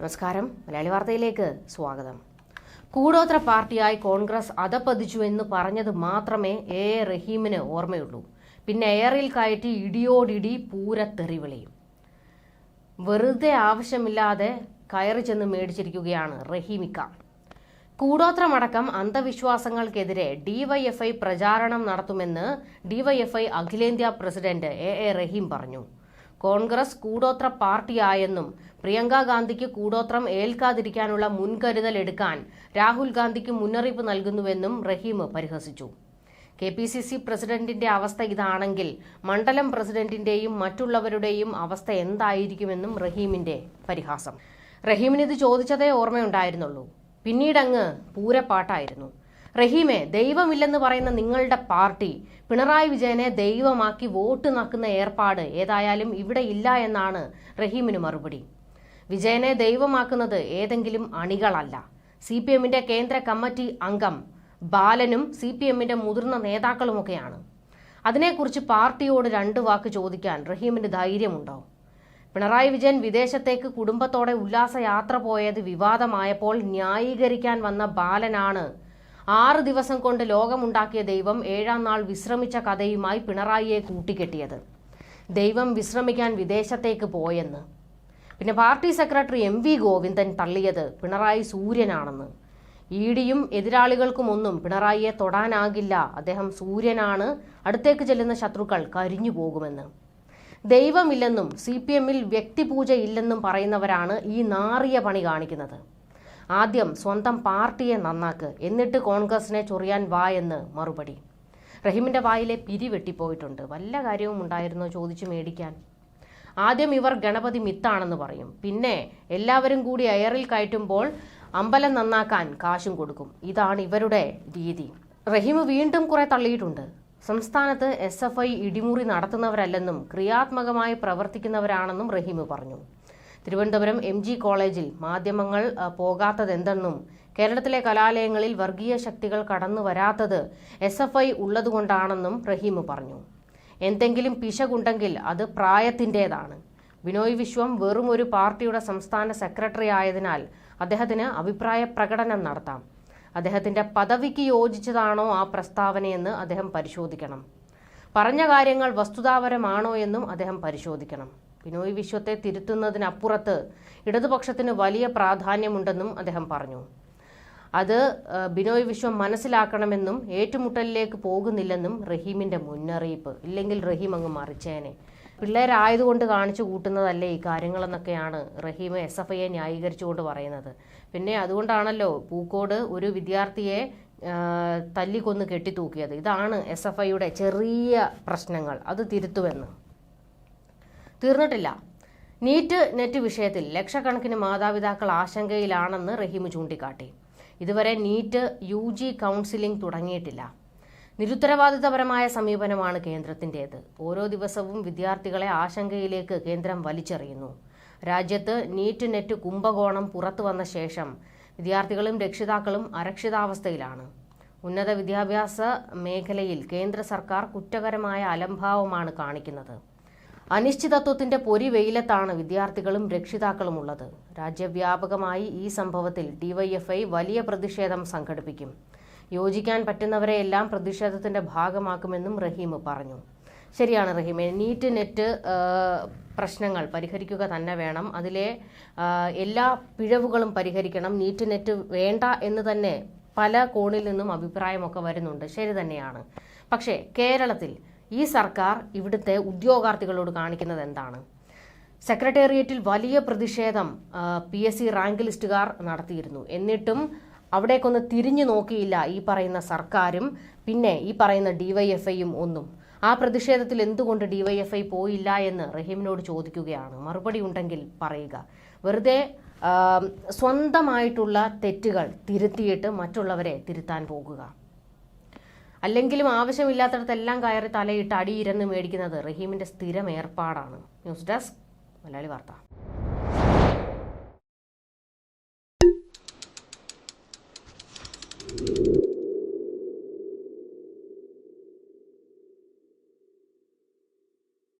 നമസ്കാരം. മലയാളി വാർത്തയിലേക്ക് സ്വാഗതം. കൂടോത്ര പാർട്ടിയായി കോൺഗ്രസ് അധപ്പതിച്ചു എന്ന് പറഞ്ഞത് മാത്രമേ എ. റഹീമിന് ഓർമ്മയുള്ളൂ. പിന്നെ എയറിൽ കയറ്റി ഇടിയോടിടി പൂര തെറിവിളയും. വെറുതെ ആവശ്യമില്ലാതെ കയറി ചെന്ന് മേടിച്ചിരിക്കുകയാണ് റഹീമിക്ക. കൂടോത്രമടക്കം അന്ധവിശ്വാസങ്ങൾക്കെതിരെ ഡിവൈഎഫ്ഐ പ്രചാരണം നടത്തുമെന്ന് ഡിവൈഎഫ്ഐ അഖിലേന്ത്യാ പ്രസിഡന്റ് എ. എ. റഹീം പറഞ്ഞു. കോൺഗ്രസ് കൂടോത്ര പാർട്ടിയായെന്നും പ്രിയങ്ക ഗാന്ധിക്ക് കൂടോത്രം ഏൽക്കാതിരിക്കാനുള്ള മുൻകരുതൽ എടുക്കാൻ രാഹുൽ ഗാന്ധിക്ക് മുന്നറിയിപ്പ് നൽകുന്നുവെന്നും റഹീം പരിഹസിച്ചു. കെ പി സി സി പ്രസിഡന്റിന്റെ അവസ്ഥ ഇതാണെങ്കിൽ മണ്ഡലം പ്രസിഡന്റിന്റെയും മറ്റുള്ളവരുടെയും അവസ്ഥ എന്തായിരിക്കുമെന്നും റഹീമിന്റെ പരിഹാസം. റഹീമിന് ഇത് ചോദിച്ചതേ ഓർമ്മയുണ്ടായിരുന്നുള്ളൂ. പിന്നീടങ്ങ് പൂരപ്പാട്ടായിരുന്നു. റഹീമെ ദൈവമില്ലെന്ന് പറയുന്ന നിങ്ങളുടെ പാർട്ടി പിണറായി വിജയനെ ദൈവമാക്കി വോട്ട് നാക്കുന്ന ഏർപ്പാട് ഏതായാലും ഇവിടെ ഇല്ല എന്നാണ് റഹീമിന് മറുപടി. വിജയനെ ദൈവമാക്കുന്നത് ഏതെങ്കിലും അണികളല്ല. സി പി എമ്മിന്റെ കേന്ദ്ര കമ്മിറ്റി അംഗം ബാലനും സി പി എമ്മിന്റെ മുതിർന്ന നേതാക്കളുമൊക്കെയാണ്. അതിനെക്കുറിച്ച് പാർട്ടിയോട് രണ്ട് വാക്ക് ചോദിക്കാൻ റഹീമിന് ധൈര്യമുണ്ടോ? പിണറായി വിജയൻ വിദേശത്തേക്ക് കുടുംബത്തോടെ ഉല്ലാസയാത്ര പോയത് വിവാദമായപ്പോൾ ന്യായീകരിക്കാൻ വന്ന ബാലനാണ് ആറ് ദിവസം കൊണ്ട് ലോകമുണ്ടാക്കിയ ദൈവം ഏഴാം നാൾ വിശ്രമിച്ച കഥയുമായി പിണറായിയെ കൂട്ടിക്കെട്ടിയത്. ദൈവം വിശ്രമിക്കാൻ വിദേശത്തേക്ക് പോയെന്ന്. പിന്നെ party secretary M V Govindan തള്ളിയത് പിണറായി സൂര്യനാണെന്ന്. ഇ ഡിയും എതിരാളികൾക്കുമൊന്നും പിണറായിയെ തൊടാനാകില്ല. അദ്ദേഹം സൂര്യനാണ്. അടുത്തേക്ക് ചെല്ലുന്ന ശത്രുക്കൾ കരിഞ്ഞു പോകുമെന്ന്. ദൈവമില്ലെന്നും സി പി എമ്മിൽ വ്യക്തിപൂജയില്ലെന്നും പറയുന്നവരാണ് ഈ നാറിയ പണി കാണിക്കുന്നത്. ആദ്യം സ്വന്തം പാർട്ടിയെ നന്നാക്ക് എന്നിട്ട് കോൺഗ്രസിനെ ചൊറിയാൻ വാ എന്ന് മറുപടി. റഹീമിന്റെ വായിലെ പിരി വെട്ടിപ്പോയിട്ടുണ്ട്. വല്ല കാര്യവും ഉണ്ടായിരുന്നോ ചോദിച്ചു മേടിക്കാൻ? ആദ്യം ഇവർ ഗണപതി മിത്താണെന്ന് പറയും. പിന്നെ എല്ലാവരും കൂടി എയറിൽ കയറ്റുമ്പോൾ അമ്പലം നന്നാക്കാൻ കാശും കൊടുക്കും. ഇതാണ് ഇവരുടെ രീതി. റഹീം വീണ്ടും കുറെ തള്ളിയിട്ടുണ്ട്. സംസ്ഥാനത്ത് എസ് എഫ് ഐ ഇടിമുറി നടത്തുന്നവരല്ലെന്നും ക്രിയാത്മകമായി പ്രവർത്തിക്കുന്നവരാണെന്നും റഹീം പറഞ്ഞു. തിരുവനന്തപുരം എം ജി കോളേജിൽ മാധ്യമങ്ങൾ പോകാത്തതെന്തെന്നും കേരളത്തിലെ കലാലയങ്ങളിൽ വർഗീയ ശക്തികൾ കടന്നു വരാത്തത് എസ് എഫ് ഐ ഉള്ളതുകൊണ്ടാണെന്നും റഹീം പറഞ്ഞു. എന്തെങ്കിലും പിശകുണ്ടെങ്കിൽ അത് പ്രായത്തിന്റെതാണ്. ബിനോയ് വിശ്വം വെറും ഒരു പാർട്ടിയുടെ സംസ്ഥാന സെക്രട്ടറി ആയതിനാൽ അദ്ദേഹത്തിന് അഭിപ്രായ പ്രകടനം നടത്താം. അദ്ദേഹത്തിന്റെ പദവിക്ക് യോജിച്ചതാണോ ആ പ്രസ്താവനയെന്ന് അദ്ദേഹം പരിശോധിക്കണം. പറഞ്ഞ കാര്യങ്ങൾ വസ്തുതാപരമാണോ എന്നും അദ്ദേഹം പരിശോധിക്കണം. ബിനോയ് വിശ്വത്തെ തിരുത്തുന്നതിനപ്പുറത്ത് ഇടതുപക്ഷത്തിന് വലിയ പ്രാധാന്യമുണ്ടെന്നും അദ്ദേഹം പറഞ്ഞു. അത് ബിനോയ് വിശ്വം മനസ്സിലാക്കണമെന്നും ഏറ്റുമുട്ടലിലേക്ക് പോകുന്നില്ലെന്നും റഹീമിന്റെ മുന്നറിയിപ്പ്. ഇല്ലെങ്കിൽ റഹീം അങ്ങ് മറിച്ചേനെ. പിള്ളേരായതുകൊണ്ട് കാണിച്ചു കൂട്ടുന്നതല്ലേ ഈ കാര്യങ്ങളെന്നൊക്കെയാണ് റഹീം എസ് എഫ് ഐയെ ന്യായീകരിച്ചുകൊണ്ട് പറയുന്നത്. പിന്നെ അതുകൊണ്ടാണല്ലോ പൂക്കോട് ഒരു വിദ്യാർത്ഥിയെ തല്ലിക്കൊന്ന് കെട്ടിത്തൂക്കിയത്. ഇതാണ് എസ് എഫ് ഐയുടെ ചെറിയ പ്രശ്നങ്ങൾ. അത് തിരുത്തുമെന്ന്. തീർന്നിട്ടില്ല. നീറ്റ് നെറ്റ് വിഷയത്തിൽ ലക്ഷക്കണക്കിന് മാതാപിതാക്കൾ ആശങ്കയിലാണെന്ന് റഹീം ചൂണ്ടിക്കാട്ടി. ഇതുവരെ നീറ്റ് യു ജി കൗൺസിലിംഗ് തുടങ്ങിയിട്ടില്ല. നിരുത്തരവാദിത്തപരമായ സമീപനമാണ് കേന്ദ്രത്തിന്റേത്. ഓരോ ദിവസവും വിദ്യാർത്ഥികളെ ആശങ്കയിലേക്ക് കേന്ദ്രം വലിച്ചെറിയുന്നു. രാജ്യത്ത് നീറ്റ് നെറ്റ് കുംഭകോണം പുറത്തു വന്ന ശേഷം വിദ്യാർത്ഥികളും രക്ഷിതാക്കളും അരക്ഷിതാവസ്ഥയിലാണ്. ഉന്നത വിദ്യാഭ്യാസ മേഖലയിൽ കേന്ദ്ര സർക്കാർ കുറ്റകരമായ അലംഭാവമാണ് കാണിക്കുന്നത്. അനിശ്ചിതത്വത്തിന്റെ പൊരി വെയിലത്താണ് വിദ്യാർത്ഥികളും രക്ഷിതാക്കളും ഉള്ളത്. രാജ്യവ്യാപകമായി ഈ സംഭവത്തിൽ ഡിവൈഎഫ്ഐ വലിയ പ്രതിഷേധം സംഘടിപ്പിക്കും. യോജിക്കാൻ പറ്റുന്നവരെയെല്ലാം പ്രതിഷേധത്തിന്റെ ഭാഗമാക്കുമെന്നും റഹീം പറഞ്ഞു. ശരിയാണ് റഹീമെ നീറ്റ് നെറ്റ് പ്രശ്നങ്ങൾ പരിഹരിക്കുക തന്നെ വേണം. അതിലെ എല്ലാ പിഴവുകളും പരിഹരിക്കണം. നീറ്റ് നെറ്റ് വേണ്ട എന്ന് തന്നെ പല കോണിൽ നിന്നും അഭിപ്രായമൊക്കെ വരുന്നുണ്ട്. ശരി തന്നെയാണ്. പക്ഷേ കേരളത്തിൽ ഈ സർക്കാർ ഇവിടുത്തെ ഉദ്യോഗാർത്ഥികളോട് കാണിക്കുന്നത് എന്താണ്? സെക്രട്ടേറിയറ്റിൽ വലിയ പ്രതിഷേധം പി എസ് സി റാങ്ക് ലിസ്റ്റുകാർ നടത്തിയിരുന്നു. എന്നിട്ടും അവിടേക്കൊന്ന് തിരിഞ്ഞു നോക്കിയില്ല ഈ പറയുന്ന സർക്കാരും പിന്നെ ഈ പറയുന്ന ഡിവൈഎഫ്ഐയും ഒന്നും. ആ പ്രതിഷേധത്തിൽ എന്തുകൊണ്ട് ഡിവൈഎഫ്ഐ പോയില്ല എന്ന് റഹീമിനോട് ചോദിക്കുകയാണ്. മറുപടി ഉണ്ടെങ്കിൽ പറയുക. വെറുതെ സ്വന്തമായിട്ടുള്ള തെറ്റുകൾ തിരുത്തിയിട്ട് മറ്റുള്ളവരെ തിരുത്താൻ പോകുക. അല്ലെങ്കിലും ആവശ്യമില്ലാത്തടത്തെല്ലാം കയറി തലയിട്ട് അടിയിരന്ന് മേടിക്കുന്നത് റഹീമിന്റെ സ്ഥിരം ഏർപ്പാടാണ് ന്യൂസ് ഡെസ്ക് മലയാളി വാർത്ത.